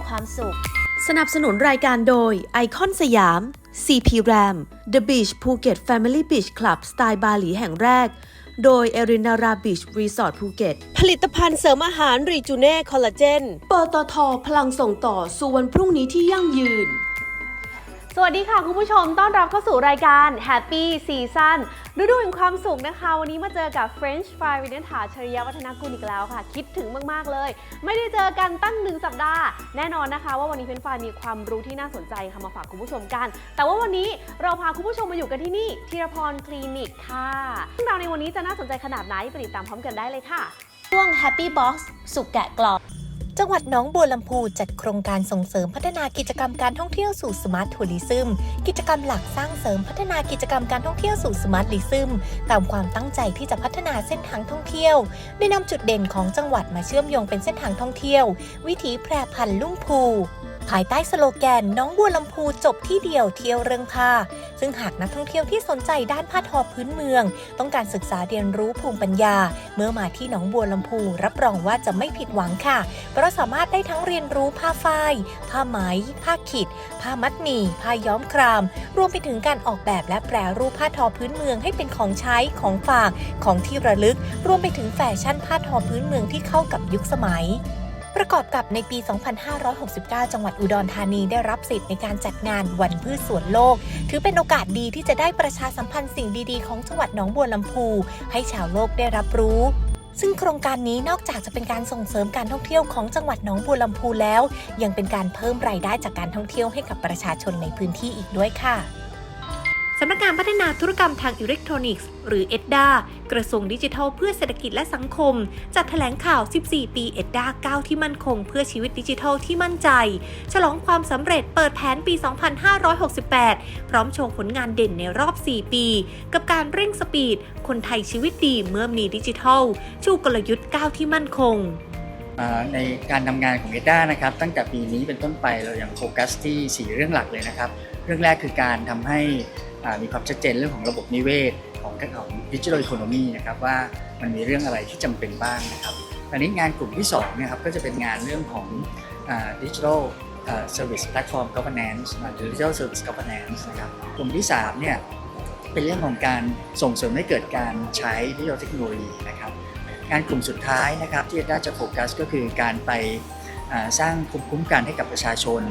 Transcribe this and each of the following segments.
งความสุข สนับสนุนรายการโดยไอคอนสยาม CP Ram The Beach Phuket Family Beach Club สไตล์บาหลีแห่งแรก โดยเอรินาราบีชรีสอร์ทภูเก็ตผลิตภัณฑ์เสริมอาหารรีจูเน่คอลลาเจนปตทพลังส่งต่อสู่วันพรุ่งนี้ที่ยั่งยืน วัสดีค่ะ คุณผู้ชมต้อนรับเข้าสู่รายการ Happy Season ฤดูแห่งความสุขนะคะ วันนี้มาเจอกับ French Fry วินถาชริยวัฒนกุลอีกแล้วค่ะ คิดถึงมาก ๆ เลย ไม่ได้เจอกันตั้งหนึ่งสัปดาห์ แน่นอนนะคะ ว่าวันนี้เฟรนช์ฟรายมีความรู้ที่น่าสนใจค่ะมาฝากคุณผู้ชมกัน แต่ว่าวันนี้เราพาคุณผู้ชมมาอยู่กันที่นี่ธีรพรคลินิกค่ะเรื่องราวในวันนี้จะน่าสนใจขนาดไหนไปติดตามพร้อมกันได้เลยค่ะช่วง Happy Box สุกแกะกล่อง จังหวัดหนองบัวลำพูจัดโครงการส่งเสริมพัฒนากิจกรรมการท่องเที่ยวสู่สมาร์ททัวริซึม กิจกรรมหลักสร้างเสริมพัฒนากิจกรรมการท่องเที่ยวสู่สมาร์ทลิซึม ตามความตั้งใจที่จะพัฒนาเส้นทางท่องเที่ยว ไดยนำจุดเด่นของจังหวัดมาเชื่อมโยงเป็นเส้นทางท่องเที่ยว วิถีแพรพันลุ่มพู ภายใต้สโลแกนน้องบัวลำพูจบที่เดียวเที่ยวเรื่องผ้า ซึ่งหากนักท่องเที่ยวที่สนใจด้านผ้าทอพื้นเมือง ต้องการศึกษาเรียนรู้ภูมิปัญญา เมื่อมาที่หนองบัวลำพู รับรองว่าจะไม่ผิดหวังค่ะ เพราะสามารถได้ทั้งเรียนรู้ผ้าฝ้าย ผ้าไหม ผ้าขิด ผ้ามัดหมี่ ผ้าย้อมคราม รวมไปถึงการออกแบบและแปรรูปผ้าทอพื้นเมืองให้เป็นของใช้ของฝากของที่ระลึก รวมไปถึงแฟชั่นผ้าทอพื้นเมืองที่เข้ากับยุคสมัย ประกอบกับในปี 2569 จังหวัดอุดรธานีได้รับสิทธิ์ในการจัดงานวันพืชสวนโลก ถือเป็นโอกาสดีที่จะได้ประชาสัมพันธ์สิ่งดีๆ ของจังหวัดหนองบัวลำพู ให้ชาวโลกได้รับรู้ซึ่งโครงการนี้นอกจากจะเป็นการส่งเสริมการท่องเที่ยวของจังหวัดหนองบัวลำพูแล้ว ยังเป็นการเพิ่มรายได้จากการท่องเที่ยวให้กับประชาชนในพื้นที่อีกด้วยค่ะ สำนักงานพัฒนาธุรกรรมทางอิเล็กทรอนิกส์ หรือ EDDA กระทรวงดิจิทัลเพื่อเศรษฐกิจและสังคม จัดแถลงข่าว 14 ปี EDDA ก้าวที่มั่นคง เพื่อชีวิตดิจิทัลที่มั่นใจ ฉลองความสำเร็จเปิดแผนปี 2568 พร้อมโชว์ผลงานเด่นในรอบ 4 ปี กับการเร่งสปีด คนไทยชีวิตดีเมื่อมีดิจิทัล ชูกลยุทธ์ก้าวที่มั่นคงในการทำงานของเอด้านะครับตั้งแต่ปีนี้เป็นต้นไปเราอย่างโฟกัสที่ 4 เรื่องหลักเลยนะครับ เรื่องแรกคือการทำให้ มีความชัดเจนเรื่องของระบบนิเวศ ของของดิจิทัลอีโคโนมีนะครับว่ามันมีเรื่องอะไรที่จำเป็นบ้างนะครับอันนี้งานกลุ่มที่2เนะครับก็จะเป็นงานเรื่องของดิจิทัลเซอร์วิสแพลตฟอร์ม governance หรือ digital service governance นะครับกลุ่มที่3เนี่ยเป็นเรื่องของการส่งเสริมให้เกิดการใช้ดิจิทัลเทคโนโลยีนะครับงานกลุ่มสุดท้ายนะครับที่ได้จะโฟกัสก็คือการไปสร้างภูมิคุ้มกันให้กับประชาชน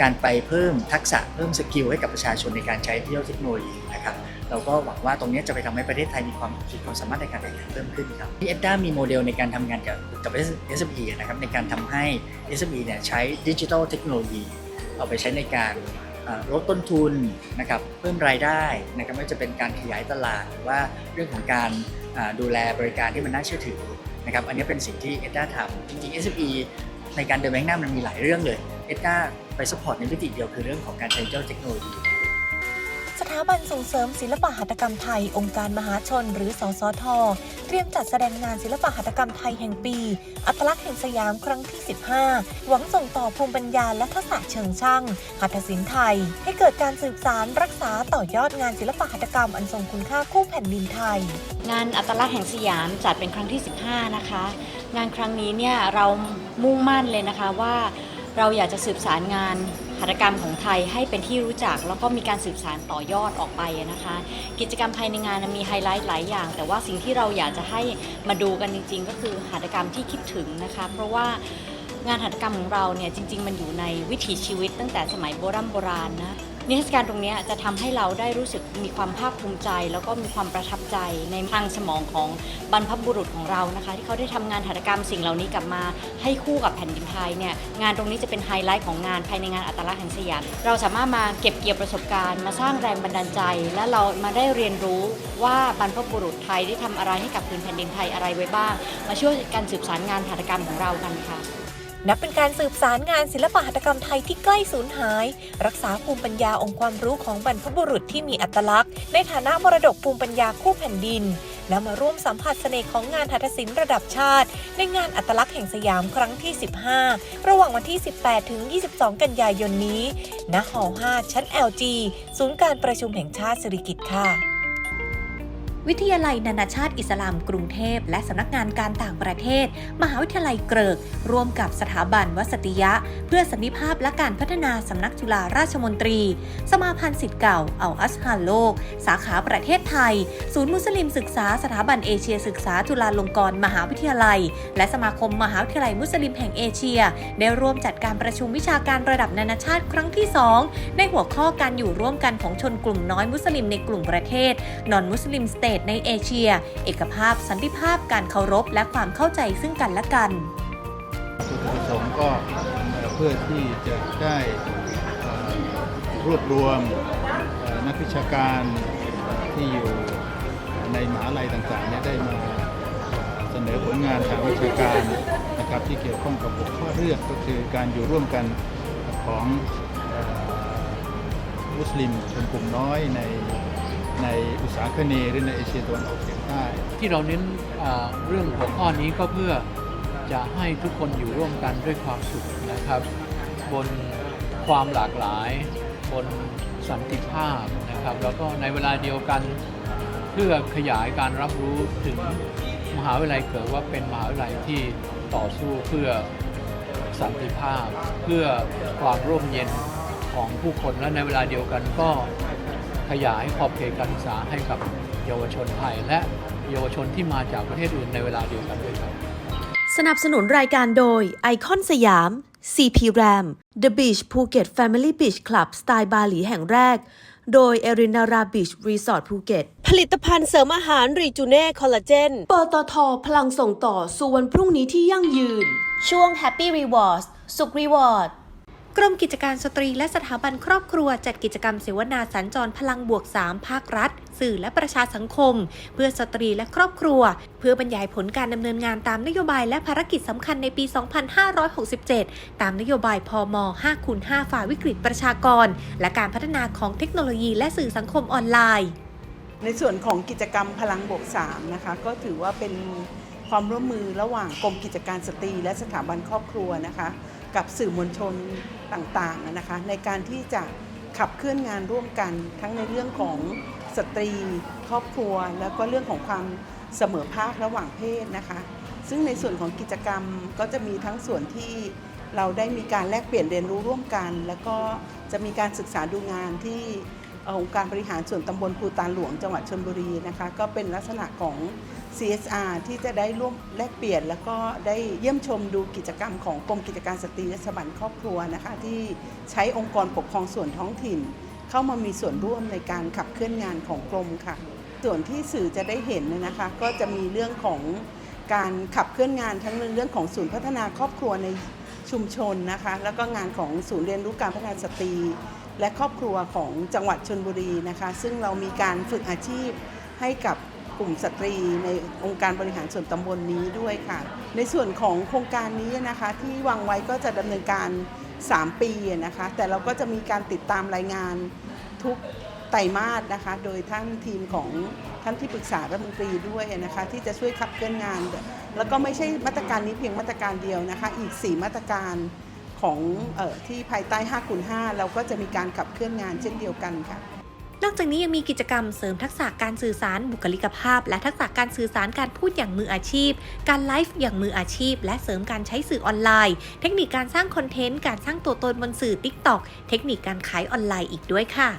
การไปเพิ่มทักษะเพิ่มสกิลให้กับประชาชนในการใช้เทคโนโลยีนะครับเราก็หวังว่าตรงนี้จะไปทำให้ประเทศไทยมีความขีดความสามารถในการแข่งขันเพิ่มขึ้นครับที่เอ็ดด้ามีโมเดลในการทำงานกับกับ SME นะครับในการทำให้ SME เนี่ยใช้ดิจิทัลเทคโนโลยีเอาไปใช้ในการลดต้นทุนนะครับเพิ่มรายได้นะครับไม่ว่าจะเป็นการขยายตลาดหรือว่าเรื่องของการดูแลบริการที่มันน่าเชื่อถือนะครับอันนี้เป็นสิ่งที่เอ็ดด้าทำจริงๆ SME ในการเดินไปข้างหน้ามันมีหลายเรื่องเลย เอ็ดด้าไปสปอร์ตในมิติเดียวคือเรื่องของการใช้เจ้าเทคโนโลยี สถาบันส่งเสริมศิลปหัตถกรรมไทย องค์การมหาชน หรือสสท เตรียมจัดแสดงงานศิลปหัตถกรรมไทยแห่งปี อัตลักษณ์แห่งสยามครั้งที่ 15 หวังส่งต่อภูมิปัญญาและทักษะเชิงช่าง หัตถศิลป์ไทย ให้เกิดการสืบสารรักษาต่อยอดงานศิลปหัตถกรรมอันทรงคุณค่าคู่แผ่นดินไทย งานอัตลักษณ์แห่งสยามจัดเป็นครั้งที่ 15 นะคะ งานครั้งนี้เนี่ยเรามุ่งมั่นเลยนะคะว่า เราอยากจะสืบสารงานหัตถกรรมของไทยให้เป็นที่รู้จัก แล้วก็มีการสืบสารต่อยอดออกไปนะคะ กิจกรรมภายในงานมีไฮไลท์หลายอย่าง แต่ว่าสิ่งที่เราอยากจะให้มาดูกันจริง ๆ ก็คือหัตถกรรมที่คิดถึงนะคะ เพราะว่างานหัตถกรรมของเราเนี่ยจริง ๆ มันอยู่ในวิถีชีวิตตั้งแต่สมัยโบรโบราณนะ นิทรรศการตรงนี้จะทำให้เราได้รู้สึกมีความภาคภูมิใจ แล้วก็มีความประทับใจในทางสมองของบรรพบุรุษของเรานะคะ ที่เขาได้ทำงานหัตถกรรมสิ่งเหล่านี้กลับมาให้คู่กับแผ่นดินไทยเนี่ยงานตรงนี้จะเป็นไฮไลท์ของงานภายในงานอัตลักษณ์แห่งสยามเราสามารถมาเก็บเกี่ยวประสบการณ์ มาสร้างแรงบันดาลใจ และเรามาได้เรียนรู้ว่าบรรพบุรุษไทยได้ทำอะไรให้กับพื้นแผ่นดินไทยอะไรไว้บ้าง มาช่วยกันสืบสานงานหัตถกรรมของเรากันค่ะ นับเป็นการสืบสารงานศิลปหัตถกรรมไทยที่ใกล้สูญหาย รักษาภูมิปัญญาองค์ความรู้ของบรรพบุรุษที่มีอัตลักษณ์ ในฐานะมรดกภูมิปัญญาคู่แผ่นดิน และมาร่วมสัมผัสเสน่ห์ของงานหัตถศิลป์ระดับชาติ ในงานอัตลักษณ์แห่งสยามครั้งที่ 15 ระหว่างวันที่ 18 ถึง 22 กันยายนนี้ณหอ5ชั้น LG ศูนย์การประชุมแห่งชาติสิริกิติ์ค่ะ วิทยาลัยนานาชาติอิสลามกรุงเทพ และสำนักงานการต่างประเทศ มหาวิทยาลัยเกริก ร่วมกับสถาบันวสติยะ เพื่อสันติภาพและการพัฒนาสำนักจุฬาราชมนตรี สมาพันธ์สิทธิ์เก่าเอาอัสฮานโลก สาขาประเทศไทย ศูนย์มุสลิมศึกษาสถาบันเอเชียศึกษาจุฬาลงกรณ์มหาวิทยาลัย และสมาคมมหาวิทยาลัยมุสลิมแห่งเอเชีย ได้ร่วมจัดการประชุมวิชาการระดับนานาชาติครั้งที่ 2 ในหัวข้อการอยู่ร่วมกันของชนกลุ่มน้อยมุสลิมในกลุ่มประเทศนอนมุสลิมสเตทในเอเชีย เอกภาพสันติภาพการเคารพและความเข้าใจซึ่งกันและกันจุดประสงค์ก็เพื่อที่จะได้รวบรวมนักวิชาการที่อยู่ในมหาลัยต่างๆเนี่ยได้มาเสนอผลงานทางวิชาการนะครับที่เกี่ยวข้องกับหัวข้อเรื่องก็คือการอยู่ร่วมกันของมุสลิมชนกลุ่มน้อยใน ในอุตสาหคเนยหรือในเอเชียตะวันออกเฉียงใต้ที่เราเน้นเรื่องหัวข้อนี้ก็เพื่อจะให้ทุกคนอยู่ร่วมกันด้วยความสุขนะครับ บนความหลากหลาย บนสันติภาพนะครับ แล้วก็ในเวลาเดียวกันเพื่อขยายการรับรู้ถึงมหาวิทยาลัยเกิดว่าเป็นมหาวิทยาลัยที่ต่อสู้เพื่อสันติภาพ เพื่อความร่มเย็นของผู้คนและในเวลาเดียวกันก็ ขยายขอบเขตการศึกษาให้กับเยาวชนไทย และเยาวชนที่มาจากประเทศอื่นในเวลาเดียวกันด้วยครับ สนับสนุนรายการโดยไอคอนสยาม CP Ram The Beach Phuket Family Beach Club สไตล์บาหลีแห่งแรก โดย e r i n a r a Beach Resort Phuket ผลิตภัณฑ์เสริมอาหารรีจูเน่คอลลาเจนปตทพลังส่งต่อสู่วันพรุ่งนี้ที่ยั่งยืน ช่วง Happy Rewards สุข Reward กรมกิจการสตรีและสถาบันครอบครัวจัดกิจกรรมเสวนาสัญจรพลังบวก 3 ภาครัฐ สื่อและประชาสังคม เพื่อสตรีและครอบครัว เพื่อบรรยายผลการดำเนินงานตามนโยบายและภารกิจสำคัญในปี 2567 ตามนโยบายพม5คูณ5ฝ่าวิกฤตประชากร และการพัฒนาของเทคโนโลยีและสื่อสังคมออนไลน์ ในส่วนของกิจกรรมพลังบวก 3 นะคะ ก็ถือว่าเป็นความร่วมมือระหว่างกรมกิจการสตรีและสถาบันครอบครัวนะคะ กับสื่อมวลชนต่างๆนะคะในการที่จะขับเคลื่อนงานร่วมกัน ทั้งในเรื่องของสตรี ครอบครัว แล้วก็เรื่องของความเสมอภาคระหว่างเพศนะคะ ซึ่งในส่วนของกิจกรรมก็จะมีทั้งส่วนที่เราได้มีการแลกเปลี่ยนเรียนรู้ร่วมกัน แล้วก็จะมีการศึกษาดูงานที่ องค์การบริหารส่วนตำบลภูตานหลวงจังหวัดชนบุรีนะคะก็เป็นลักษณะของ CSR ที่จะได้ร่วมแลกเปลี่ยน แล้วก็ได้เยี่ยมชมดูกิจกรรมของกรมกิจการสตรีและสบันครอบครัวนะคะที่ใช้องค์กรปกครองส่วนท้องถิ่น เข้ามามีส่วนร่วมในการขับเคลื่อนงานของกรมค่ะ ส่วนที่สื่อจะได้เห็นนะคะก็จะมีเรื่องของการขับเคลื่อนงานทั้งเรื่องของศูนย์พัฒนาครอบครัวในชุมชนนะคะแล้วก็งานของศูนย์เรียนรู้การพัฒนาสตรี และครอบครัวของจังหวัดชนบุรีนะคะ ซึ่งเรามีการฝึกอาชีพให้กับกลุ่มสตรีในองค์การบริหารส่วนตำบลนนี้ด้วยค่ะ ในส่วนของโครงการนี้นะคะที่วางไว้ก็จะดำเนินการ 3 ปีนะคะ แต่เราก็จะมีการติดตามรายงานทุกไตรมาสนะคะ โดยท่านทีมของท่านที่ปรึกษารัฐมนตรีด้วยนะคะ ที่จะช่วยขับเคลื่อนงาน แล้วก็ไม่ใช่มาตรการนี้เพียงมาตรการเดียวนะคะ อีก 4 มาตรการ ของออที่ภายใต้5คูณ5เราก็จะมีการขับเคลื่อนงานเช่นเดียวกันค่ะ นอกจากนี้ยังมีกิจกรรมเสริมทักษะการสื่อสารบุคลิกภาพ และทักษะการสื่อสารการพูดอย่างมืออาชีพ การไลฟ์อย่างมืออาชีพ และเสริมการใช้สื่อออนไลน์ เทคนิคการสร้างคอนเทนต์การสร้างตัวตนบนสื่อ TikTok เทคนิคการขายออนไลน์อีกด้วยค่ะ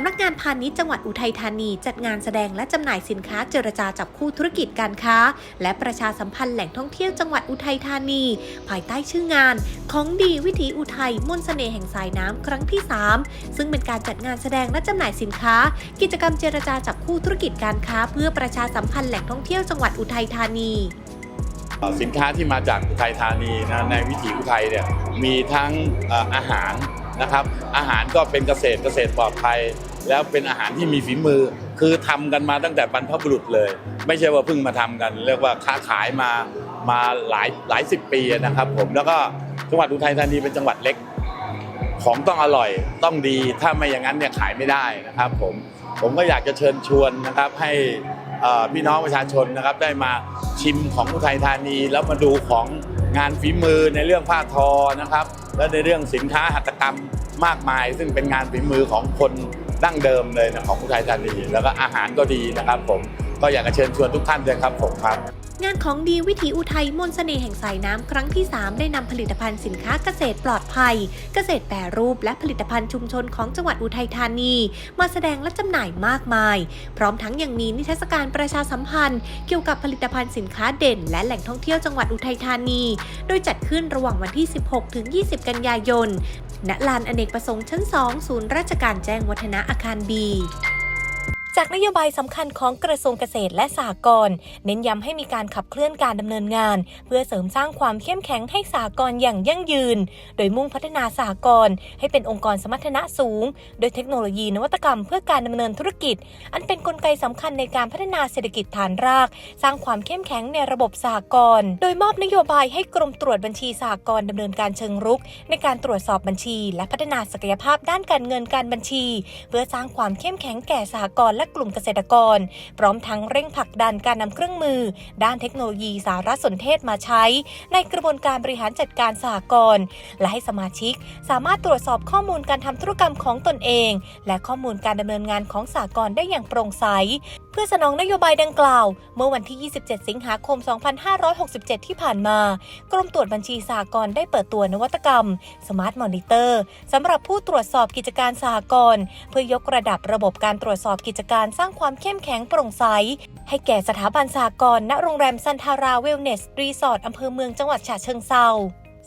สำนักงานพาณิชย์จังหวัดอุทัยธานีจัดงานแสดงและจำหน่ายสินค้าเจรจาจับคู่ธุรกิจการค้า และประชาสัมพันธ์แหล่งท่องเที่ยวจังหวัดอุทัยธานี ภายใต้ชื่องานของดีวิถีอุทัยมนต์เสน่ห์แห่งสายน้ำครั้งที่ 3 ซึ่งเป็นการจัดงานแสดงและจำหน่ายสินค้า กิจกรรมเจรจาจับคู่ธุรกิจการค้า เพื่อประชาสัมพันธ์แหล่งท่องเที่ยวจังหวัดอุทัยธานีสินค้าที่มาจากอุทัยธานีนะในวิถีอุทัยเนี่ยมีทั้งอาหารนะครับอาหารก็เป็นเกษตรเกษตรปลอดภัย แล้วเป็นอาหารที่มีฝีมือ คือทำกันมาตั้งแต่บรรพบุรุษเลย ไม่ใช่ว่าเพิ่งมาทำกัน เรียกว่าค้าขายมามาหลายหลายสิบปีนะครับ ผมแล้วก็จังหวัดอุทัยธานีเป็นจังหวัดเล็ก ของต้องอร่อยต้องดีถ้าไม่อย่างนั้นเนี่ยขายไม่ได้นะครับผมผมก็อยากจะเชิญชวนนะครับให้พี่น้องประชาชนนะครับได้มาชิมของอุทัยธานี แล้วมาดูของงานฝีมือในเรื่องผ้าทอนะครับ และในเรื่องสินค้าหัตถกรรมมากมาย ซึ่งเป็นงานฝีมือของคน ดั้งเดิมเลยนะของอุทัยธานีแล้วก็อาหารก็ดีนะครับ ผมก็อยากจะเชิญชวนทุกท่านเลยครับผมครับ งานของดีวิถีอุทัยมนต์เสน่ห์แห่งสายน้ำครั้งที่ 3 ได้นำผลิตภัณฑ์สินค้าเกษตรปลอดภัย เกษตรแปรรูปและผลิตภัณฑ์ชุมชนของจังหวัดอุทัยธานี มาแสดงและจำหน่ายมากมาย พร้อมทั้งยังมีนิทรรศการประชาสัมพันธ์ เกี่ยวกับผลิตภัณฑ์สินค้าเด่น และแหล่งท่องเที่ยวจังหวัดอุทัยธานี โดยจัดขึ้นระหว่างวันที่ 16 ถึง 20 กันยายนณลานอเนกประสงค์ชั้น 2 ศูนย์ราชการแจ้งวัฒนะอาคารบี จากนโยบายสำคัญของกระทรวงเกษตรและสหกรณ์เน้นย้ำให้มีการขับเคลื่อนการดำเนินงาน เพื่อเสริมสร้างความเข้มแข็งให้สหกรณ์อย่างยั่งยืน โดยมุ่งพัฒนาสหกรณ์ให้เป็นองค์กรสมรรถนะสูง โดยเทคโนโลยีนวัตกรรมเพื่อการดำเนินธุรกิจ อันเป็นนกลไกสำคัญในการพัฒนาเศรษฐกิจฐานราก สร้างความเข้มแข็งในระบบสหกรณ์โดยมอบนโยบายให้กรมตรวจบัญชีสหกรณ์ดำเนินการเชิงรุก ในการตรวจสอบบัญชี และพัฒนาศักยภาพด้านการเงินการบัญชี เพื่อสร้างความเข้มแข็งแก่สหกรณ์และกลุ่มเกษตรกร พร้อมทั้งเร่งผลักดันการนำเครื่องมือ ด้านเทคโนโลยีสารสนเทศมาใช้ ในกระบวนการบริหารจัดการสหกรณ์และให้สมาชิก สามารถตรวจสอบข้อมูลการทำธุรกรรมของตนเอง และข้อมูลการดำเนินงานของสหกรณ์ได้อย่างโปร่งใส พื่อสนองนโยบายดังกล่าว เมื่อวันที่ 27 สิงหาคม 2567 ที่ผ่านมา กรมตรวจบัญชีสหกรณ์ได้เปิดตัวนวัตกรรม Smart Monitor สำหรับผู้ตรวจสอบกิจการสหกรณ์เพื่อยกระดับระบบการตรวจสอบกิจการสร้างความเข้มแข็งโปร่งใส ให้แก่สถาบันสหกรณ์ณโรงแรมซันทาราเวลเนสรีสอร์ทอำเภอเมืองจังหวัดฉะเชิงเซา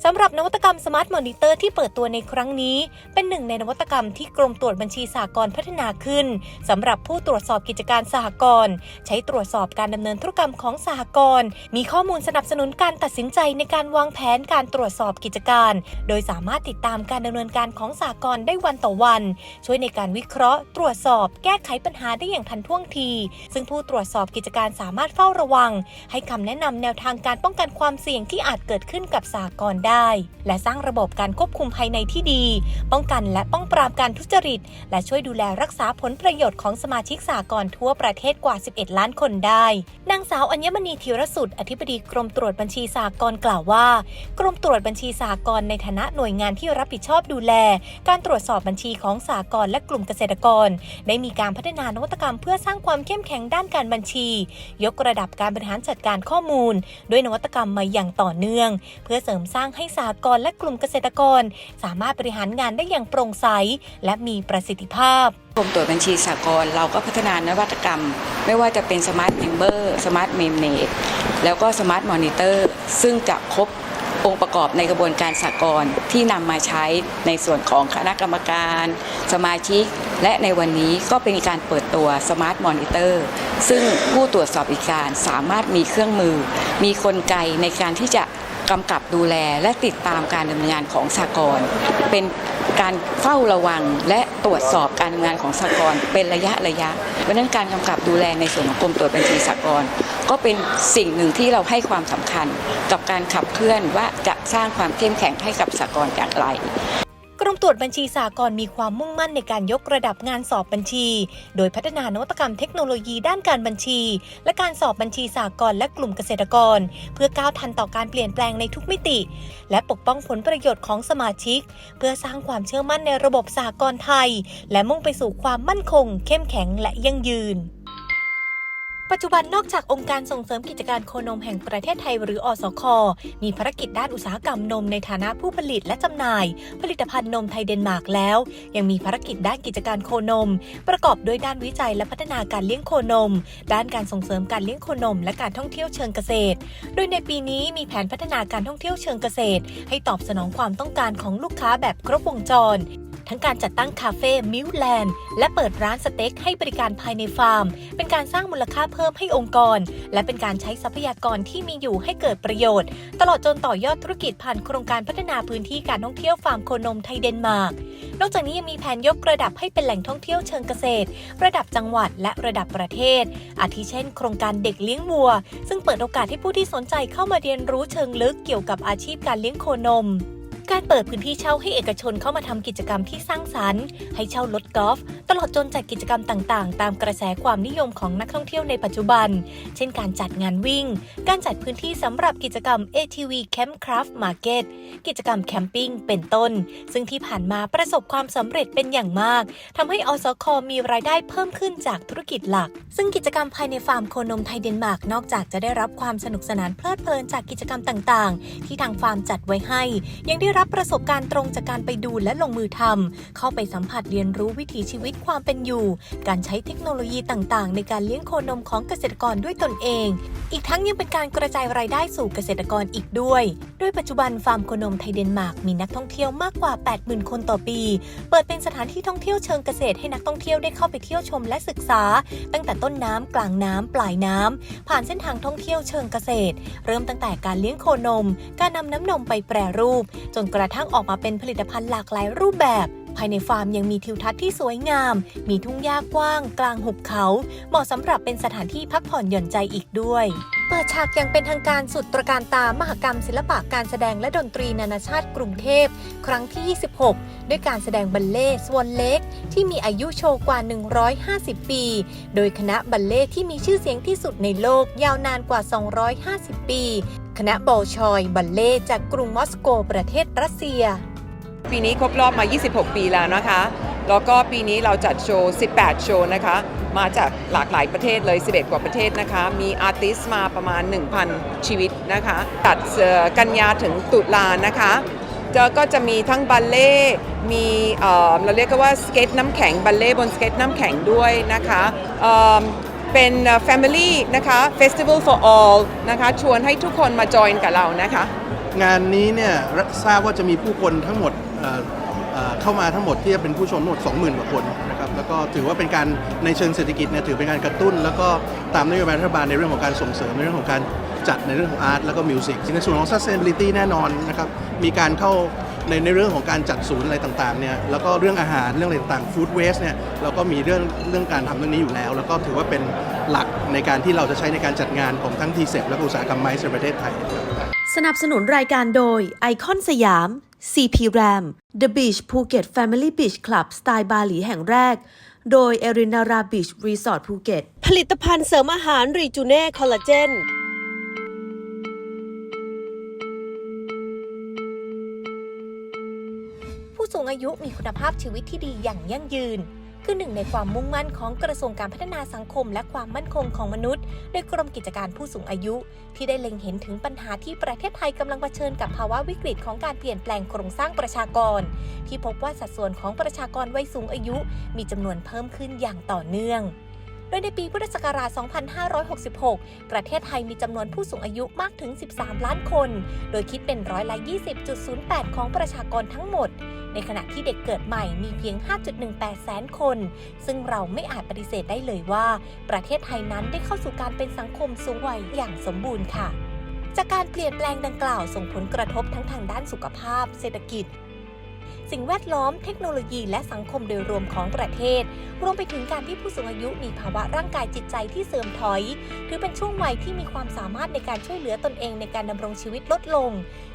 สำหรับนวัตกรรม Smart Monitor ที่เปิดตัวในครั้งนี้ เป็นหนึ่งในนวัตกรรมที่กรมตรวจบัญชีสหกรณ์พัฒนาขึ้นสำหรับผู้ตรวจสอบกิจการสหกรณ์ใช้ตรวจสอบการดำเนินธุรกรรมของสหกรณ์มีข้อมูลสนับสนุนการตัดสินใจในการวางแผนการตรวจสอบกิจการ โดยสามารถติดตามการดำเนินการของสหกรณ์ได้วันต่อวัน ช่วยในการวิเคราะห์ ตรวจสอบ แก้ไขปัญหาได้อย่างทันท่วงที ซึ่งผู้ตรวจสอบกิจการสามารถเฝ้าระวัง ให้คำแนะนำแนวทางการป้องกันความเสี่ยงที่อาจเกิดขึ้นกับสหกรณ์ได้และสร้างระบบการควบคุมภายในที่ดี ป้องกันและป้องปรามการทุจริต และช่วยดูแลรักษาผลประโยชน์ของสมาชิกสหกรณ์ทั่วประเทศกว่า 11 ล้านคนได้ นางสาวอัญมณีธีรสุดอธิบดีกรมตรวจบัญชีสหกรณ์กล่าวว่า กรมตรวจบัญชีสหกรณ์ในฐานะหน่วยงานที่รับผิดชอบดูแล การตรวจสอบบัญชีของสหกรณ์และกลุ่มเกษตรกร ได้มีการพัฒนานวัตกรรมเพื่อสร้างความเข้มแข็งด้านการบัญชี ยกระดับการบริหารจัดการข้อมูล ด้วยนวัตกรรมมาอย่างต่อเนื่อง เพื่อเสริมสร้างให้สหกรณ์และกลุ่มเกษตรกร สามารถบริหารงานได้อย่างโปร่งใส และมีประสิทธิภาพกรมตรวจบัญชีสากลเราก็พัฒนานวัตกรรม ไม่ว่าจะเป็นสมาร์ทเมมเบอร์สมาร์ทเมมเนตแล้วก็สมาร์ทมอนิเตอร์ซึ่งจะครบองค์ประกอบในกระบวนการสากลที่นำมาใช้ในส่วนของคณะกรรมการ สมาชิก และในวันนี้ก็เป็นการเปิดตัวสมาร์ทมอนิเตอร์ซึ่งผู้ตรวจสอบอีกการสามารถมีเครื่องมือ มีกลไกในการที่จะ กำกับดูแลและติดตามการดำเนินงานของสากลเป็นการเฝ้าระวังและตรวจสอบการทำงานของสากลเป็นระยะระยะเพราะฉะนั้นการกำกับดูแลในส่วนของกรมตรวจบัญชีสากลก็เป็นสิ่งหนึ่งที่เราให้ความสำคัญกับการขับเคลื่อนว่าจะสร้างความเข้มแข็งให้กับสากลอย่างไรกร มตรวจบัญชีสากลมีความมุ่งมั่นในการยกระดับงานสอบบัญชี โดยพัฒนานวัตกรรมเทคโนโลยีด้านการบัญชี และการสอบบัญชีสากลและกลุ่มเกษตรกร เพื่อก้าวทันต่อการเปลี่ยนแปลงในทุกมิติ และปกป้องผลประโยชน์ของสมาชิก เพื่อสร้างความเชื่อมั่นในระบบสากลไทย และมุ่งไปสู่ความมั่นคง เข้มแข็งและยั่งยืน ปัจจุบันนอกจากองค์การส่งเสริมกิจการโคนมแห่งประเทศไทยหรืออสค มีภารกิจด้านอุตสาหกรรมนมในฐานะผู้ผลิตและจำหน่าย ผลิตภัณฑ์นมไทยเดนมาร์กแล้ว ยังมีภารกิจด้านกิจการโคนม ประกอบด้วยด้านวิจัยและพัฒนาการเลี้ยงโคนม ด้านการส่งเสริมการเลี้ยงโคนม และการท่องเที่ยวเชิงเกษตร โดยในปีนี้มีแผนพัฒนาการท่องเที่ยวเชิงเกษตร ให้ตอบสนองความต้องการของลูกค้าแบบครบวงจร ทั้งการจัดตั้งคาเฟ่มิวแลนด์และเปิดร้านสเต็กให้บริการภายในฟาร์ม เป็นการสร้างมูลค่าเพิ่มให้องค์กร และเป็นการใช้ทรัพยากรที่มีอยู่ให้เกิดประโยชน์ ตลอดจนต่อยอดธุรกิจผ่านโครงการพัฒนาพื้นที่การท่องเที่ยวฟาร์มโคนมไทยเดนมาร์ก นอกจากนี้ยังมีแผนยกระดับให้เป็นแหล่งท่องเที่ยวเชิงเกษตร ระดับจังหวัดและระดับประเทศ อาทิเช่น โครงการเด็กเลี้ยงวัว ซึ่งเปิดโอกาสให้ผู้ที่สนใจเข้ามาเรียนรู้เชิงลึกเกี่ยวกับอาชีพการเลี้ยงโคนม การเปิดพื้นที่เช่าให้เอกชนเข้ามาทำกิจกรรมที่สร้างสรรค์ ให้เช่ารถกอล์ฟตลอดจนจัดกิจกรรมต่างๆ ตามกระแสความนิยมของนักท่องเที่ยวในปัจจุบัน เช่นการจัดงานวิ่ง การจัดพื้นที่สำหรับกิจกรรม ATV Camp Craft Market กิจกรรมแคมปิ้งเป็นต้น ซึ่งที่ผ่านมาประสบความสำเร็จเป็นอย่างมากทำให้อสคมีรายได้เพิ่มขึ้นจากธุรกิจหลัก ซึ่งกิจกรรมภายในฟาร์มโคนมไทยเดนมาร์กนอกจากจะได้รับความสนุกสนานเพลิดเพลินจากกิจกรรมต่างๆ ที่ทางฟาร์มจัดไว้ให้ ยังได้รับประสบการณ์ตรงจากการไปดูและลงมือทำ เข้าไปสัมผัสเรียนรู้วิถีชีวิตความเป็นอยู่ การใช้เทคโนโลยีต่างๆ ในการเลี้ยงโคนมของเกษตรกรด้วยตนเอง อีกทั้งยังเป็นการกระจายรายได้สู่เกษตรกรอีกด้วย โดยปัจจุบันฟาร์มโคนมไทยเดนมาร์กมีนักท่องเที่ยวมากกว่า 80,000 คนต่อปี เปิดเป็นสถานที่ท่องเที่ยวเชิงเกษตรให้นักท่องเที่ยวได้เข้าไปเที่ยวชมและศึกษา ตั้งแต่ต้นน้ำกลางน้ำปลายน้ำผ่านเส้นทางท่องเที่ยวเชิงเกษตร เริ่มตั้งแต่การเลี้ยงโคนม การนำน้ำนมไปแปรรูปจนกระทั่งออกมาเป็นผลิตภัณฑ์หลากหลายรูปแบบ ภายในฟาร์มยังมีทิวทัศน์ที่สวยงาม มีทุ่งหญ้ากว้าง กลางหุบเขา เหมาะสำหรับเป็นสถานที่พักผ่อนหย่อนใจอีกด้วยเปิดฉากอย่างเป็นทางการสุดตระการตามหกรรมศิลปะการแสดงและดนตรีนานาชาติกรุงเทพ ครั้งที่ 26 ด้วยการแสดงบัลเล่สวนเล็ก ที่มีอายุโชว์กว่า 150 ปี โดยคณะบัลเล่ที่มีชื่อเสียงที่สุดในโลกยาวนานกว่า 250 ปี คณะบอลชอยบัลเล่จากกรุงมอสโกประเทศรัสเซีย ปีนี้ครบรอบมา 26 ปีแล้วนะคะ แล้วก็ปีนี้เราจัดโชว์ 18 โชว์นะคะ มาจากหลากหลายประเทศเลย 11 กว่าประเทศนะคะ มีอาร์ติสมาประมาณ 1,000 ชีวิตนะคะ จัดกันยาถึงตุลานะคะจอก็จะมีทั้งบัลเล่ มีเอ่อเราเรียกกันว่าสเก็ตน้ำแข็งบัลเล่บนสเก็ตน้ำแข็งด้วยนะคะ เป็น Family นะคะ Festival for all นะคะ ชวนให้ทุกคนมาจอยกับเรานะคะ งานนี้เนี่ยทราบว่าจะมีผู้คนทั้งหมดเอ่อเอ่อเข้ามาทั้งหมดที่จะเป็นผู้ชมทั้งหมด 20,000กว่าคนนะครับแล้วก็ถือว่าเป็นการในเชิงเศรษฐกิจเนี่ยถือเป็นการกระตุ้น แล้วก็ตามนโยบายรัฐบาลในเรื่องของการส่งเสริมในเรื่องของการจัดในเรื่องของอาร์ตแล้วก็มิวสิกในส่วนของ sustainability แน่นอนนะครับมีการเข้า ในในเรื่องของการจัดศูนย์อะไรต่างๆเนี่ยแล้วก็เรื่องอาหารเรื่องอะไรต่างๆ food waste เนี่ยเราก็มีเรื่องเรื่องการทำเรื่องนี้อยู่แล้ว แล้วก็ถือว่าเป็นหลักในการที่เราจะใช้ในการจัดงานของทั้งทีเซและก็อุตสาหกรรมไม้ในประเทศไทยครับ สนับสนุนรายการโดย ไอคอนสยาม CP Ram The Beach Phuket Family Beach Club สไตล์บาหลีแห่งแรก โดย e r i n a r a Beach Resort Phuket ผลิตภัณฑ์เสริมอาหารรีจูเน่คอลลาเจน อายุมีคุณภาพชีวิตที่ดีอย่างยั่งยืน คือหนึ่งในความมุ่งมั่นของกระทรวงการพัฒนาสังคม และความมั่นคงของมนุษย์โดยกรมกิจการผู้สูงอายุ ที่ได้เล็งเห็นถึงปัญหาที่ประเทศไทยกำลังเผชิญกับภาวะวิกฤตของการเปลี่ยนแปลงโครงสร้างประชากร ที่พบว่าสัดส่วนของประชากรวัยสูงอายุ มีจำนวนเพิ่มขึ้นอย่างต่อเนื่อง โดยในปีพุทธศักราช 2566 ประเทศไทยมีจำนวนผู้สูงอายุมากถึง 13 ล้านคน โดยคิดเป็นร้อยละ 20.08 ของประชากรทั้งหมด ในขณะที่เด็กเกิดใหม่มีเพียง 5.18 แสนคน ซึ่งเราไม่อาจปฏิเสธได้เลยว่า ประเทศไทยนั้นได้เข้าสู่การเป็นสังคมสูงวัยอย่างสมบูรณ์ค่ะ จากการเปลี่ยนแปลงดังกล่าวส่งผลกระทบทั้งทางด้านสุขภาพ เศรษฐกิจ สิ่งแวดล้อม เทคโนโลยีและสังคมโดยรวมของประเทศ รวมไปถึงการที่ผู้สูงอายุมีภาวะร่างกายจิตใจที่เสื่อมถอย ถือเป็นช่วงวัยที่มีความสามารถในการช่วยเหลือตนเองในการดำรงชีวิตลดลง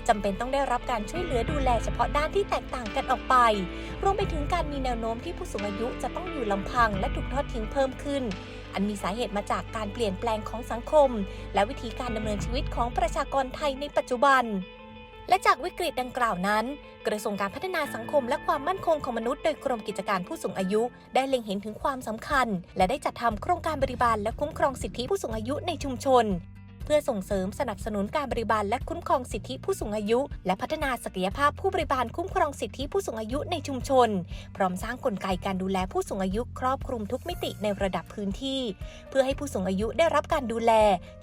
จำเป็นต้องได้รับการช่วยเหลือดูแลเฉพาะด้านที่แตกต่างกันออกไป รวมไปถึงการมีแนวโน้มที่ผู้สูงอายุจะต้องอยู่ลำพัง และถูกทอดทิ้งเพิ่มขึ้น อันมีสาเหตุมาจากการเปลี่ยนแปลงของสังคม และวิธีการดำเนินชีวิตของประชากรไทยในปัจจุบัน และจากวิกฤตดังกล่าวนั้น กระทรวงการพัฒนาสังคมและความมั่นคงของมนุษย์โดยกรมกิจการผู้สูงอายุ ได้เล็งเห็นถึงความสำคัญ และได้จัดทำโครงการบริบาลและคุ้มครองสิทธิผู้สูงอายุในชุมชน เพื่อส่งเสริมสนับสนุนการบริบาลและคุ้มครองสิทธิผู้สูงอายุ และพัฒนาศักยภาพผู้บริบาลคุ้มครองสิทธิผู้สูงอายุในชุมชน พร้อมสร้างกลไกการดูแลผู้สูงอายุครอบคลุมทุกมิติในระดับพื้นที่ เพื่อให้ผู้สูงอายุได้รับการดูแล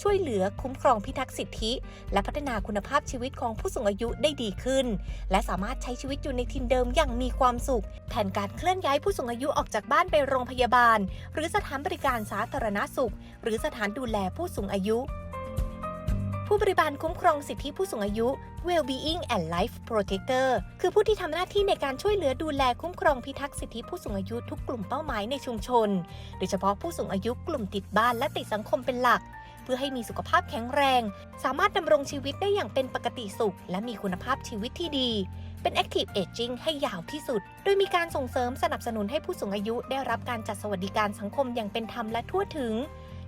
ช่วยเหลือคุ้มครองพิทักษ์สิทธิ และพัฒนาคุณภาพชีวิตของผู้สูงอายุได้ดีขึ้น และสามารถใช้ชีวิตอยู่ในถิ่นเดิมอย่างมีความสุข แทนการเคลื่อนย้ายผู้สูงอายุออกจากบ้านไปโรงพยาบาล หรือสถานบริการสาธารณสุข หรือสถานดูแลผู้สูงอายุ ผู้บริบาลคุ้มครองสิทธิผู้สูงอายุ Well-being and Life Protector คือผู้ที่ทำหน้าที่ในการช่วยเหลือดูแลคุ้มครองพิทักษ์สิทธิผู้สูงอายุทุกกลุ่มเป้าหมายในชุมชน โดยเฉพาะผู้สูงอายุกลุ่มติดบ้านและติดสังคมเป็นหลัก เพื่อให้มีสุขภาพแข็งแรง สามารถดำรงชีวิตได้อย่างเป็นปกติสุข และมีคุณภาพชีวิตที่ดี เป็น Active Aging ให้ยาวที่สุด โดยมีการส่งเสริมสนับสนุนให้ผู้สูงอายุได้รับการจัดสวัสดิการสังคมอย่างเป็นธรรมและทั่วถึง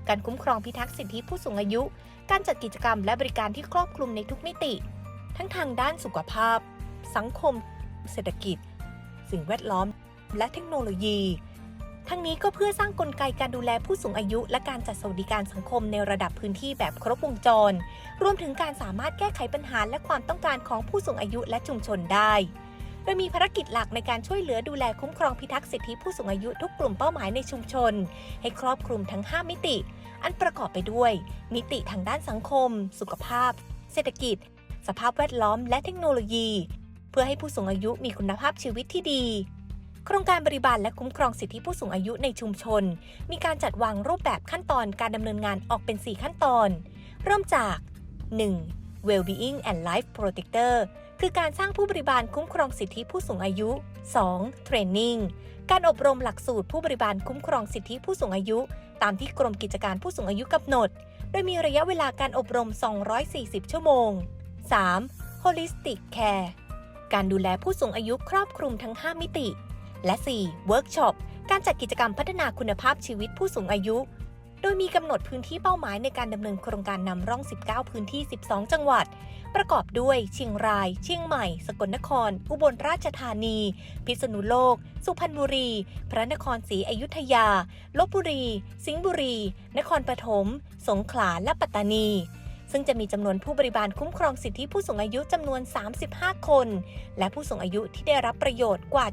การคุ้มครองพิทักษ์สิทธิผู้สูงอายุ การจัดกิจกรรมและบริการที่ครอบคลุมในทุกมิติ ทั้งทางด้านสุขภาพ สังคม เศรษฐกิจ สิ่งแวดล้อม และเทคโนโลยี ทั้งนี้ก็เพื่อสร้างกลไกการดูแลผู้สูงอายุ และการจัดสวัสดิการสังคมในระดับพื้นที่แบบครบวงจร รวมถึงการสามารถแก้ไขปัญหาและความต้องการของผู้สูงอายุและชุมชนได้ โดยมีภารกิจหลักในการช่วยเหลือดูแลคุ้มครองพิทักษ์สิทธิผู้สูงอายุทุกกลุ่มเป้าหมายในชุมชน ให้ครอบคลุมทั้ง 5 มิติ อันประกอบไปด้วย มิติทางด้านสังคม สุขภาพ เศรษฐกิจ สภาพแวดล้อม และเทคโนโลยี เพื่อให้ผู้สูงอายุมีคุณภาพชีวิตที่ดีโครงการบริบาลและคุ้มครองสิทธิผู้สูงอายุในชุมชน มีการจัดวางรูปแบบขั้นตอนการดำเนินงานออกเป็น 4 ขั้นตอน เริ่มจาก 1. Well-being and Life Protector คือการสร้างผู้บริบาลคุ้มครองสิทธิผู้สูงอายุ 2. Training การอบรมหลักสูตรผู้บริบาลคุ้มครองสิทธิผู้สูงอายุ ตามที่กรมกิจการผู้สูงอายุกำหนด โดยมีระยะเวลาการอบรม 240 ชั่วโมง 3. Holistic Care การดูแลผู้สูงอายุครอบคลุมทั้ง 5 มิติ และ 4. Workshop การจัดกิจกรรมพัฒนาคุณภาพชีวิตผู้สูงอายุ ดยมีกำหนดพื้นที่เป้าหมายในการดำเนินโครงการนำร่อง 19 พื้นที่ 12 จังหวัด ประกอบด้วยเชียงราย เชียงใหม่ สกลนคร อุบลราชธานี พิษณุโลก สุพรรณบุรี พระนครศรีอยุธยา ลบบุรี สิงห์บุรี นครปฐม สงขลา และปัตตานีซึ่งจะมีจำนวนผู้บริบาลคุ้มครองสิทธิผู้สูงอายุจำนวน 35 คน และผู้สูงอายุที่ได้รับประโยชน์กว่า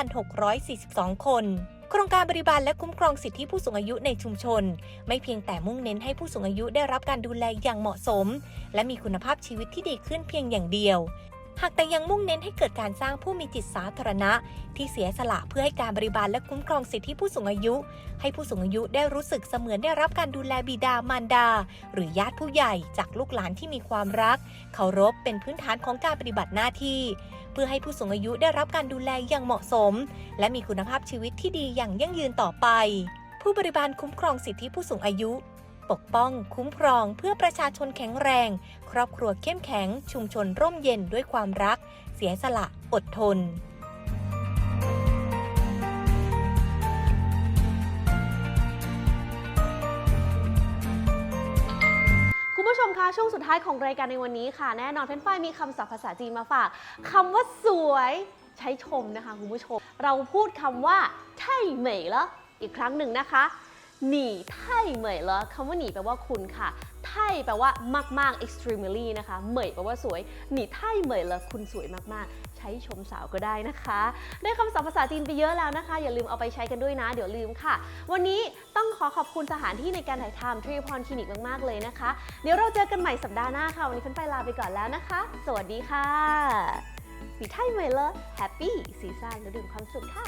73,642 คน โครงการบริบาลและคุ้มครองสิทธิผู้สูงอายุในชุมชน ไม่เพียงแต่มุ่งเน้นให้ผู้สูงอายุได้รับการดูแลอย่างเหมาะสม และมีคุณภาพชีวิตที่ดีขึ้นเพียงอย่างเดียว หากแต่ยังมุ่งเน้นให้เกิดการสร้างผู้มีจิตสาธารณะ ที่เสียสละเพื่อให้การบริบาลและคุ้มครองสิทธิผู้สูงอายุ ให้ผู้สูงอายุได้รู้สึกเสมือนได้รับการดูแลบิดามารดา หรือญาติผู้ใหญ่จากลูกหลานที่มีความรัก เคารพเป็นพื้นฐานของการปฏิบัติหน้าที่ เพื่อให้ผู้สูงอายุได้รับการดูแลอย่างเหมาะสม และมีคุณภาพชีวิตที่ดีอย่างยั่งยืนต่อไป ผู้บริบาลคุ้มครองสิทธิผู้สูงอายุ ปกป้อง คุ้มครองเพื่อประชาชนแข็งแรง ครอบครัวเข้มแข็ง ชุมชนร่มเย็นด้วยความรัก เสียสละอดทนคุณผู้ชมคะช่วงสุดท้ายของรายการในวันนี้ค่ะ แน่นอนเฟรนช์ฟรายมีคำศัพท์ภาษาจีนมาฝากคำว่าสวยใช้ชมนะคะคุณผู้ชม เราพูดคำว่าไท่เหมยแล้วอีกครั้งหนึ่งนะคะ หนีไท่เหมยแล้วคำว่าหนีแปลว่าคุณค่ะ ไท่แปลว่ามากๆ extremely นะคะ เหมยแปลว่าสวย หนีไท่เหมยแล้วคุณสวยมากๆ ใช้ชมสาวก็ได้นะคะ ได้คำศัพท์ภาษาจีนไปเยอะแล้วนะคะ อย่าลืมเอาไปใช้กันด้วยนะ เดี๋ยวลืมค่ะ วันนี้ต้องขอขอบคุณสถานที่ในการถ่ายทำทรีพรคลินิกมากๆเลยนะคะ เดี๋ยวเราเจอกันใหม่สัปดาห์หน้าค่ะ วันนี้เฟ้นไปลาไปก่อนแล้วนะคะ สวัสดีค่ะปีไทยเมลเลอร์แฮปปี้ซีซั่นและดื่มความสุขค่ะ